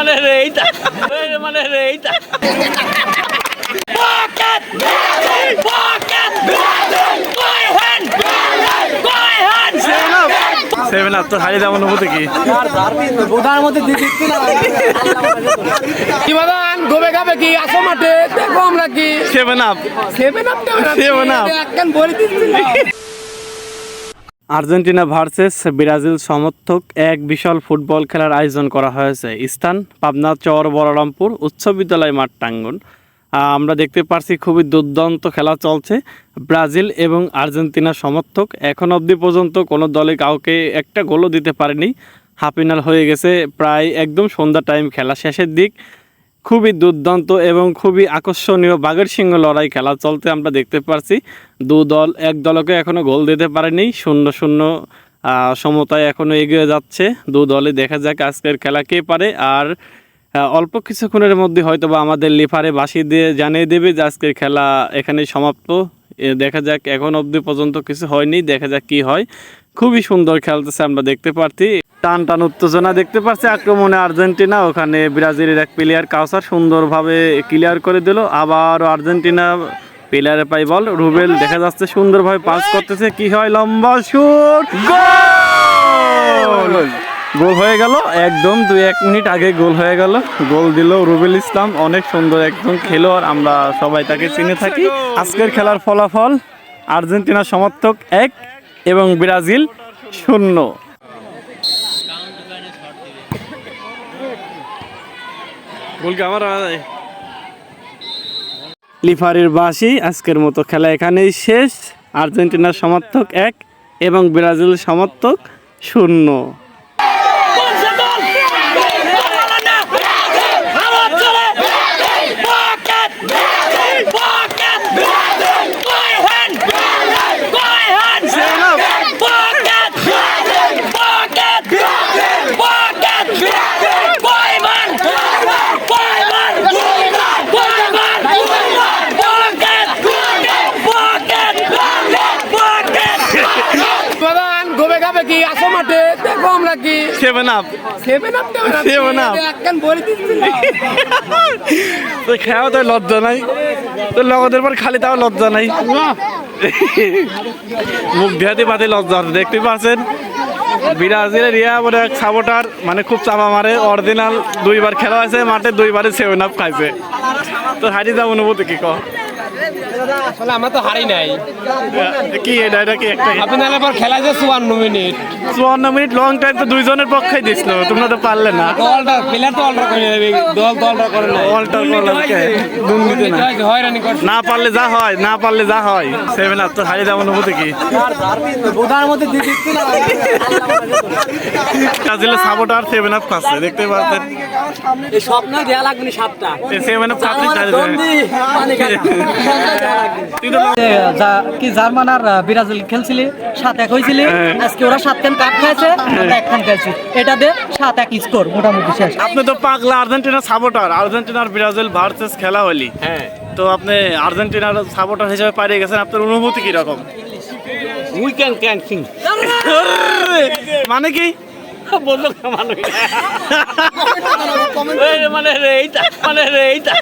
মানে রে এইটা এই মানে রে এইটা Pocket! Pocket! Boy hand! Boy hand! Seven up তো হারিয়ে যাওয়ার অনুভূতি কি কি বাদান গোবে গাবে কি আসো মাঠে দেখো আমরা কি seven up seven up Seven up. একখান বলে দিচ্ছি আর্জেন্টিনা ভার্সেস ব্রাজিল সমর্থক এক বিশাল ফুটবল খেলার আয়োজন করা হয়েছে। স্থান পাবনা, চর বলরামপুর, উচ্চ বিদ্যালয় মাঠ টাঙ্গন। আমরা দেখতে পারছি খুবই দুর্দান্ত খেলা চলছে। ব্রাজিল এবং আর্জেন্টিনা সমর্থক এখন অবধি পর্যন্ত কোনো দলে কাউকে একটা গোলও দিতে পারেনি। হাফ ফিনাল হয়ে গেছে, প্রায় একদম সন্ধ্যা টাইম খেলা শেষের দিক। খুবই দুর্দান্ত এবং খুবই আকর্ষণীয় বাঘের সিংহ লড়াই খেলা চলতে আমরা দেখতে পারছি। দু দল, এক দলকে এখনও গোল দিতে পারেনি, শূন্য শূন্য সমতায় এখনও এগিয়ে যাচ্ছে। দু দলে দেখা যাক আজকের খেলা কে পারে। আর অল্প কিছুক্ষণের মধ্যে হয়তো বা আমাদের লিফারে বাসি দিয়ে জানিয়ে দেবে যে আজকের খেলা এখানেই সমাপ্ত। দেখা যাক এখন অবধি পর্যন্ত কিছু হয়নি, দেখা যাক কি হয়। খুবই সুন্দর খেলতেছে, আমরা দেখতে পারছি। টান টান উত্তেজনা দেখতে পাচ্ছি আক্রমণে আর্জেন্টিনা, ওখানে ব্রাজিলের এক প্লেয়ার কাউসার সুন্দরভাবে ক্লিয়ার করে দিল। আবার আর্জেন্টিনা প্লেয়ারে পাই বল রুবেল দেখা যাচ্ছে সুন্দরভাবে পাস করতেছে। কি হয়? লম্বা শুট গোল! গোল হয়ে গেল, একদম দুই এক মিনিট আগে গোল হয়ে গেল। গোল দিল রুবেল ইসলাম, অনেক সুন্দর একজন খেলোয়াড়, আমরা সবাই তাকে চিনে থাকি। আজকের খেলার ফলাফল, আর্জেন্টিনা সমর্থক এক এবং ব্রাজিল শূন্য গোলকে আমার লিফারির বাসি আজকের মতো খেলা এখানেই শেষ। আর্জেন্টিনার সমর্থক এক এবং ব্রাজিল সমর্থক শূন্য। দেখো আমরা কি seven up seven up Seven up. একখান বলে দিচ্ছি তো খেয়াও তো লজ্জা নাই। তো লগদের পর খালি তাও লজ্জা নাই। মুখ দেহাতে পাতে লজ্জা দেখতে পাচ্ছেন? ব্রাজিলের রিয়া বলে এক সাপোর্টার মানে খুব চাপা মারে। অরিজিনাল দুইবার খেলা হয়েছে মাঠে দুইবারে সেভেন আপ খাইছে। তো হারিয়ে যাও অনুভূতি কি কহ আসলে আমরা তো হারি নাই। কি এটা এটা কি একটা আপনার এবার খেলা যে চুয়ান্ন মিনিট। চুয়ান্ন মিনিট লং টাইম তো দুইজনের পক্ষেই দিছিল তোমরা তো পারলে না। দলটা প্লেয়ার তো অল্টার করে দেবে দল দলটা করে অল্টার করলাম দুর্নীতি না হয়রানি না পারলে যা হয় না পারলে যা হয়। সেভেন আপ তো হারিয়ে যাওয়ার অনুভূতি কি? বোধার মধ্যে দিয়ে দিচ্ছি না। ব্রাজিলের সাপোর্টার সেভেন আপ খাচ্ছে দেখতে পাচ্ছেন। এই স্বপ্ন দেয়া লাগবে না সাতটা সেভেন আপ খাচ্ছে তো কি জার্মান আর ব্রাজিল খেলছিলি? সাত এক হয়েছিল হ্যাঁ। আজকে ওরা সাত খান কাপ খাইছে আমরা এক খান খাইছি। এটা দে সাত এক স্কোর মোটামুটি শেষ। আপনি তো পাগলা আর্জেন্টিনার সাপোর্টার আর্জেন্টিনার ব্রাজিল ভার্সেস খেলা হলি। হ্যাঁ। তো আপনি আর্জেন্টিনার সাপোর্টার হিসেবে পাঠিয়ে গেছেন আপনার অনুভূতি কি রকম We can can sing. মানে কি? বলল মানে মানে রে এইটা মানে রে এইটা।